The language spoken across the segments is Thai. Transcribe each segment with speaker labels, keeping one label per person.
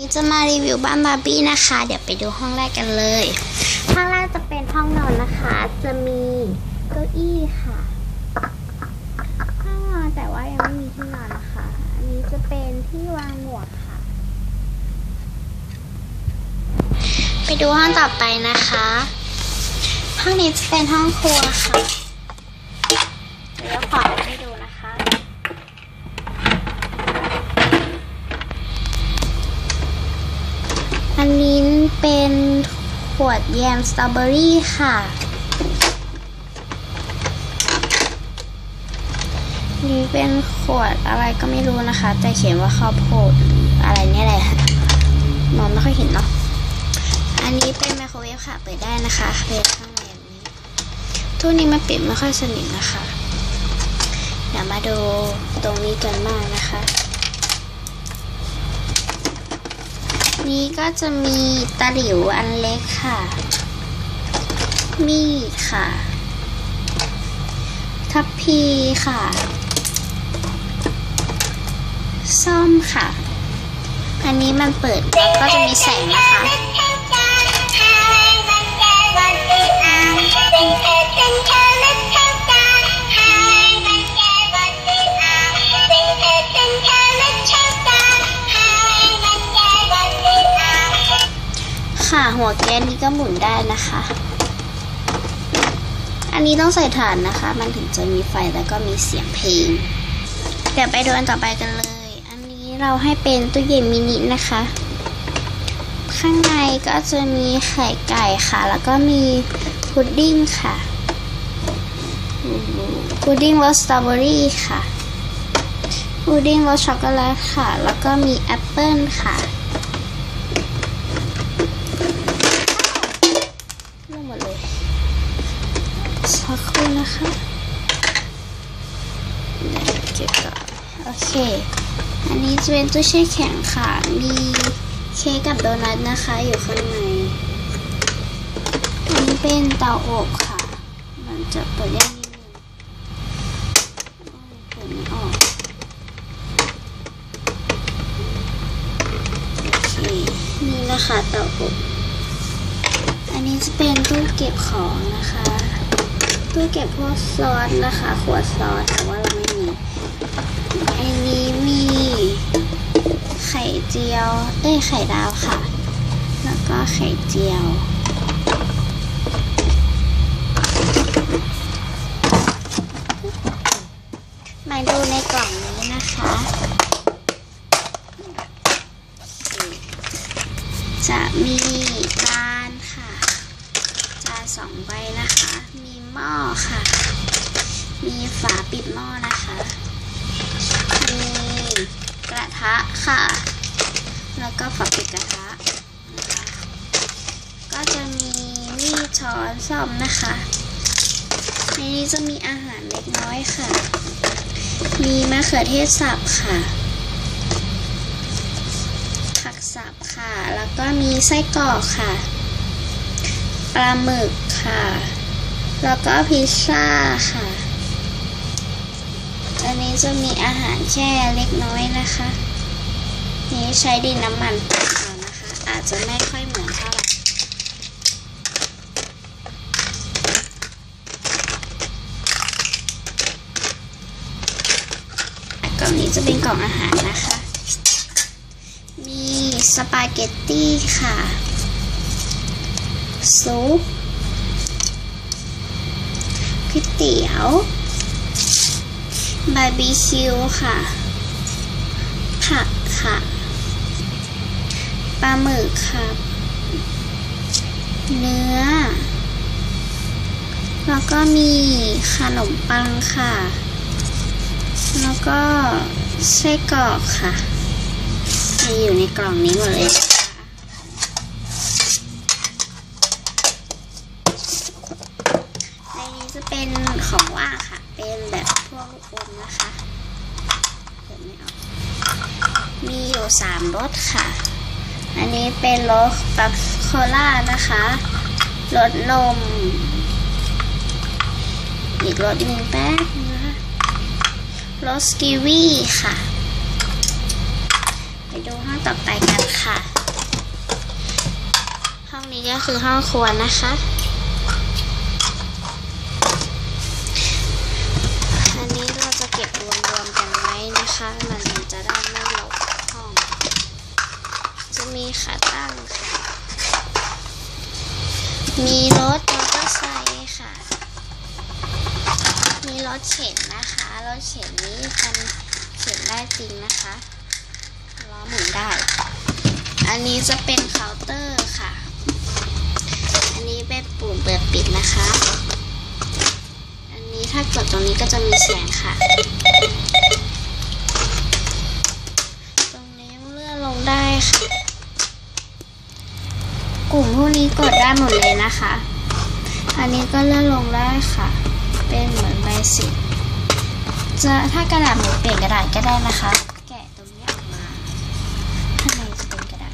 Speaker 1: นี้จะมารีวิวบ้านบาร์บี้นะคะ เดี๋ยวไปดูห้องแรกกันเลย ห้องแรกจะเป็นห้องนอนนะคะ จะมีเก้าอี้ค่ะห้องนอนแต่ว่ายังไม่มีที่นอนนะคะ อันนี้จะเป็นที่วางหมวกค่ะ ไปดูห้องต่อไปนะคะ ห้องนี้จะเป็นห้องครัวค่ะ เดี๋ยวขอให้ดูนะคะ อันนี้เป็น ขวดแยมสตรอเบอรี่ค่ะ นี่เป็นขวดอะไรก็ไม่รู้นะคะ แต่เขียนว่าข้าวโพดหรืออะไรเนี่ยแหละมองไม่ค่อยเห็นเนาะ อันนี้เป็นไมโครเวฟค่ะ เปิดได้นะคะเป็นข้างในแบบนี้ทุกนี้มันปิดไม่ค่อยสนิทนะคะ เดี๋ยวมาดูตรงนี้กันมากนะคะ นี้ก็จะมีตะหลิวอันเล็กค่ะ มีดค่ะ ทัพพีค่ะ ซ่อมค่ะ อันนี้มันเปิดแล้วก็จะมีแสงนะคะ ค่ะ หัวแก๊สนี้ก็หมุนได้นะคะ อันนี้ต้องใส่ถ่านนะคะ มันถึงจะมีไฟแล้วก็มีเสียงเพลง เดี๋ยวไปดูอันต่อไปกันเลย อันนี้เราให้เป็นตู้เย็นมินินะคะ ข้างในก็จะมีไข่ไก่ค่ะ แล้วก็มีพุดดิ้งค่ะ พุดดิ้งรสสตรอเบอรี่ค่ะพุดดิ้งรสช็อกโกแลตค่ะ แล้วก็มีแอปเปิลค่ะักครู่นะคะเดี๋ยวก็บก่อนโอเค อันนี้จะเป็นตู้แช่แข็งค่ะ มีเค้กกับโดนัทนะคะ อยู่ข้างในอันนี้เป็นเตาอบค่ะ มันจะเปิดยากนิดนึงเปิดไม่ออกโอเคนี่นะคะเตาอบ อันนี้จะเป็นตู้เก็บของนะคะ ตู้เก็บพวกซอสนะคะ ขวดซอสแต่ว่าเราไม่มีอันนี้มีไข่เจียว เอ้ยไข่ดาวค่ะ แล้วก็ไข่เจียวมาดูในกล่องนี้นะคะ จะมีจานค่ะ จานสองใบนะคะ มีหม้อ ค่ะ มีฝาปิดหม้อนะคะ มีกระทะค่ะ แล้วก็ฝาปิดกระทะนะคะก็จะมีมีดช้อนซ่อมนะคะในนี้จะมีอาหารเล็กน้อยค่ะ มีมะเขือเทศสับค่ะผักสับค่ะ แล้วก็มีไส้กรอกค่ะ ปลาหมึกค่ะ แล้วก็พิซซ่าค่ะ อันนี้จะมีอาหารแค่เล็กน้อยนะคะ นี้ใช้ดินน้ำมันตัดเอานะคะ อาจจะไม่ค่อยเหมือนเท่าไหร่กล่องนี้จะเป็นกล่องอาหารนะคะ มีสปาเกตตี้ค่ะซุป วยเตี๋ยว บาร์บีคิวค่ะ ผักค่ะ ปลาหมึกค่ะเนื้อ แล้วก็มีขนมปังค่ะ แล้วก็ไส้กรอกค่ะ มีอยู่ในกล่องนี้หมดเลย ไม่ออกมีอยู่สามรสค่ะ อันนี้เป็นรสแบบโคล่านะคะรสนม อีกรสหนึ่งแป๊บนะคะรสกีวีค่ะเดูห้องต่อไปกันค่ะ ห้องนี้ก็คือห้องครัวนะคะ อันนี้เราจะเก็บรวมๆกันไว้ นะคะ มันจะได้ไม่หลบห้อง จะมีขาตั้งค่ะ มีรถมอเตอร์ไซค์ค่ะ มีรถเข็นนะคะ รถเข็นนี้มันเข็นได้จริงนะคะล้อหมุนได้ อันนี้จะเป็นเคาน์เตอร์ค่ะ อันนี้เป็นปุ่มเปิดปิดนะคะ อันนี้ถ้ากดตรงนี้ก็จะมีเสียงค่ะ ได้ค่ะ กลุ่มพวกนี้กดได้หมดเลยนะคะ อันนี้ก็เลื่อนลงได้ค่ะ เป็นเหมือนใบสิจะถ้ากระดาษหมูเปลี่ยนกระดาษก็ได้นะคะ แกะตรงนี้ออกมาข้างในจะเป็นกระดาษ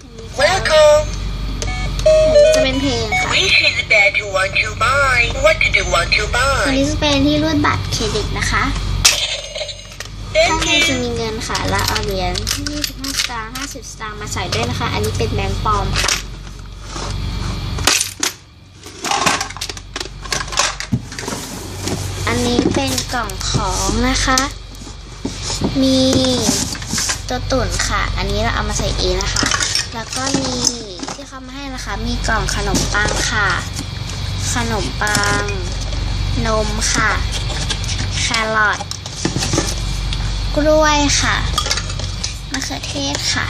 Speaker 1: อันนี้ก็
Speaker 2: Welcome.
Speaker 1: จะเป็นเพลงค่ะ
Speaker 2: This is bad to want to buy. What do you want to
Speaker 1: ตัว
Speaker 2: buy?
Speaker 1: นี้จะเป็นที่รูดบัตรเครดิตนะคะ ข้างในจะมีเงินค่ะ และเอาเหรียญ25สตางค์50 สตางค์มาใส่ด้วยนะคะ อันนี้เป็นแบงค์ปลอมค่ะอันนี้เป็นกล่องของนะคะ มีตัวตุ่นค่ะ อันนี้เราเอามาใส่เองนะคะ แล้วก็มีที่เขามาให้นะคะ มีกล่องขนมปังค่ะ ขนมปัง นมค่ะ แครอท กล้วยค่ะมะเขือเทศค่ะ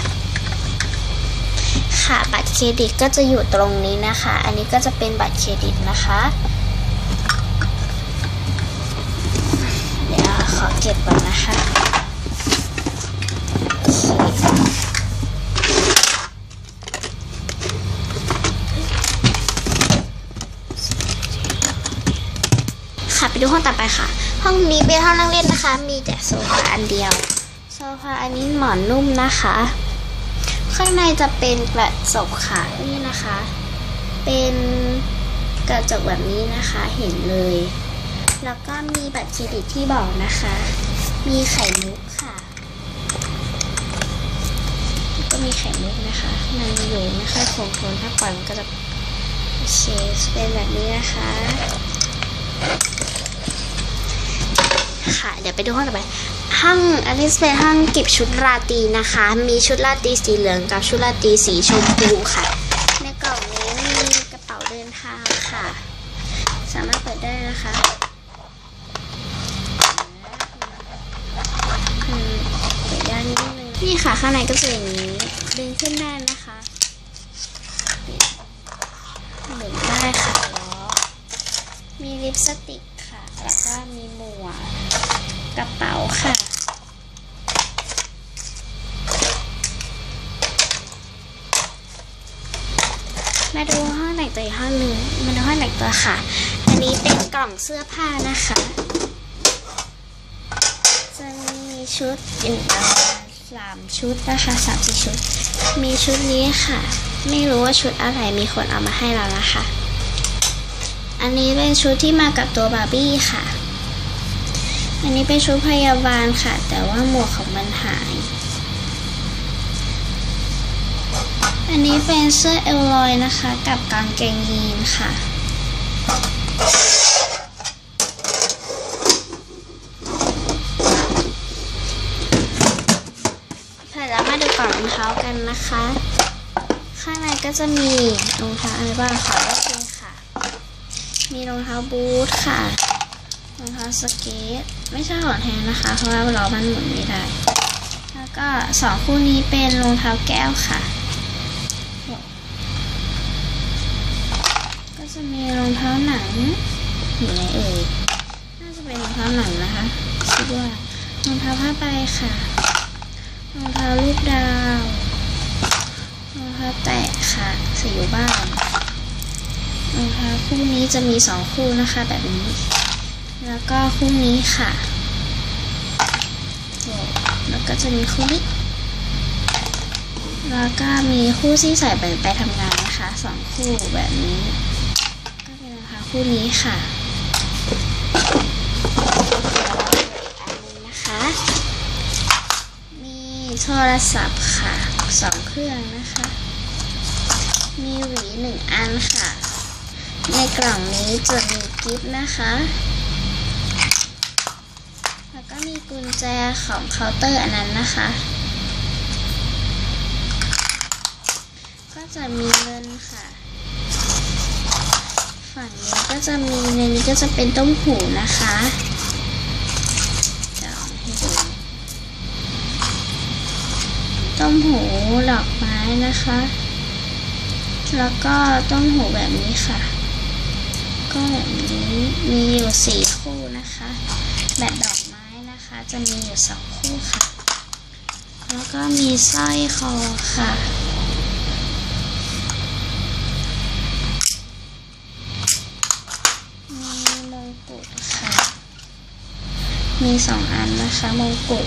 Speaker 1: ค่ะบัตรเครดิตก็จะอยู่ตรงนี้นะคะ อันนี้ก็จะเป็นบัตรเครดิตนะคะ เดี๋ยวขอเก็บก่อนนะคะโอเคค่ะไป ดูห้องต่อไปค่ะ ห้องนี้เป็นห้องนั่งเล่นนะคะ มีแต่โซฟาอันเดียว โซฟาอันนี้หมอนนุ่มนะคะ ข้างในจะเป็นกระจกค่ะนี่นะคะ เป็นกระจกแบบนี้นะคะเห็นเลย แล้วก็มีบัตรเครดิตที่บอกนะคะ มีไข่มุกค่ะ ก็มีไข่มุกนะคะมันอยู่ไม่ค่อยคงทนถ้าปล่อยมันก็จะโอเคเป็นแบบนี้นะคะ ค่ะ เดี๋ยวไปดูห้องต่อไป ห้องอันนี้เป็นห้องเก็บชุดราตรีนะคะ มีชุดราตรีสีเหลืองกับชุดราตรีสีชมพูค่ะ ในกล่องนี้มีกระเป๋าเดินทางค่ะ สามารถเปิดได้นะคะนี่ค่ะ ข้างในก็จะอย่างนี้ ดึงขึ้นได้นะคะหมุนได้ค่ะล้อมีลิปสติกค่ะ แล้วก็มีหมวก กระเป๋าค่ะ มาดูห้องแต่งตัวอีกห้องหนึ่งมาดูห้องแต่งตัวค่ะ อันนี้เป็นกล่องเสื้อผ้านะคะ จะมีชุดอยู่ประมาณสามชุดนะคะสามสี่ชุด มีชุดนี้ค่ะ ไม่รู้ว่าชุดอะไรมีคนเอามาให้เรานะคะ อันนี้เป็นชุดที่มากับตัวบาร์บี้ค่ะ อันนี้เป็นชุดพยาบาลค่ะ แต่ว่าหมวกของมันหาย อันนี้เป็นเสื้อเอลลอยนะคะ กับกางเกงยีนค่ะเสร็จแล้วมาดูกล่องรองเท้ากันนะคะ ข้างในก็จะมีรองเท้าอะไรบ้างขอได้เลยค่ะ มีรองเท้าบูทค่ะ รองเท้าสเก็ตไม่ใช่ของแท้นะคะ เพราะว่าล้อมันหมุนไม่ได้ แล้วก็สองคู่นี้เป็นรองเท้าแก้วค่ะ ก็จะมีรองเท้าหนังอยู่ไหนเอ่ยน่าจะเป็นรองเท้าหนังนะคะคิดว่ารองเท้าผ้าใบค่ะรองเท้าลูกดาวรองเท้าแตะค่ะส่อยู่บ้านรองเท้าคู่นี้จะมีสองคู่นะคะแบบนี้ แล้วก็คู่นี้ค่ะแล้วก็จะมีคู่นี้ แล้วก็มีคู่ที่ใส่ไปไปทำงานนะคะสองคู่แบบนี้ ก็เป็นรองเท้าคู่นี้ค่ะเดี๋ยวเรนะคะมีโทรศัพท์ค่ะสองเครื่องนะคะ มีหวีหนึ่งอันค่ะ ในกล่องนี้จะมีกิฟต์นะคะ แล้ว กุญแจของเคาน์เตอร์อันนั้นนะคะ ก็จะมีเงินค่ะ ฝั่งนี้ก็จะมีในนี้ก็จะเป็นต้มหูนะคะจะลองให้ดูต้มหูดอกไม้นะคะ แล้วก็ต้มหูแบบนี้ค่ะก็แบบนี้มีอยู่สี่คู่นะคะ แบบดอก จะมีอยู่สองคู่ค่ะ แล้วก็มีสร้อยคอค่ะมีมงกุฎค่ะมีสองอันนะคะมงกุฎ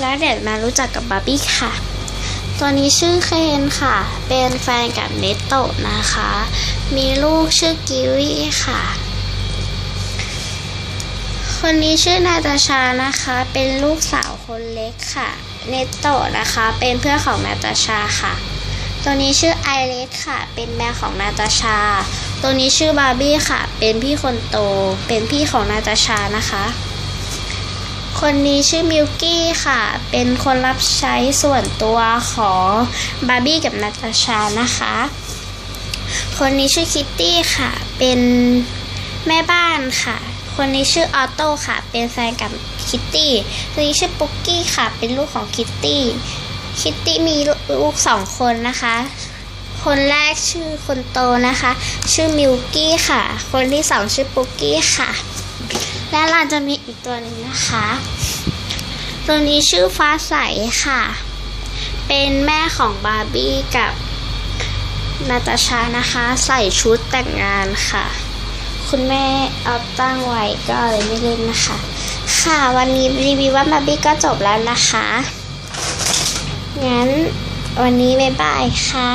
Speaker 1: แล้วเดี๋ยวมารู้จักกับบาร์บี้ค่ะ ตัวนี้ชื่อเคนค่ะ เป็นแฟนกับเนตโตะนะคะ มีลูกชื่อกิวี่ค่ะ คนนี้ชื่อนาตาชานะคะ เป็นลูกสาวคนเล็กค่ะ เนตโตะนะคะ เป็นเพื่อนของนาตาชาค่ะ ตัวนี้ชื่อไอเลสค่ะ เป็นแม่ของนาตาชา ตัวนี้ชื่อบาร์บี้ค่ะ เป็นพี่คนโต เป็นพี่ของนาตาชานะคะ คนนี้ชื่อมิลกี้ค่ะ เป็นคนรับใช้ส่วนตัวของบาร์บี้กับนาตาชานะคะ คนนี้ชื่อคิตตี้ค่ะ เป็นแม่บ้านค่ะ คนนี้ชื่อออโต้ค่ะ เป็นแฟนกับคิตตี้คนนี้ชื่อปุ๊กกี้ค่ะ เป็นลูกของคิตตี้ คิตตี้มีลูกสองคนนะคะ คนแรกชื่อคนโตนะคะ ชื่อมิลกี้ค่ะ คนที่สองชื่อปุ๊กกี้ค่ะ และเราจะมีอีกตัวหนึ่งนะคะ ตัวนี้ชื่อฟ้าใสค่ะ เป็นแม่ของบาร์บี้กับ นาตาชานะคะ ใส่ชุดแต่งงานค่ะ คุณแม่เอาตั้งไว้ก็เลยไม่เล่นนะคะ ค่ะวันนี้รีวิวว่าบาร์บี้ก็จบแล้วนะคะ งั้นวันนี้บ๊ายบายค่ะ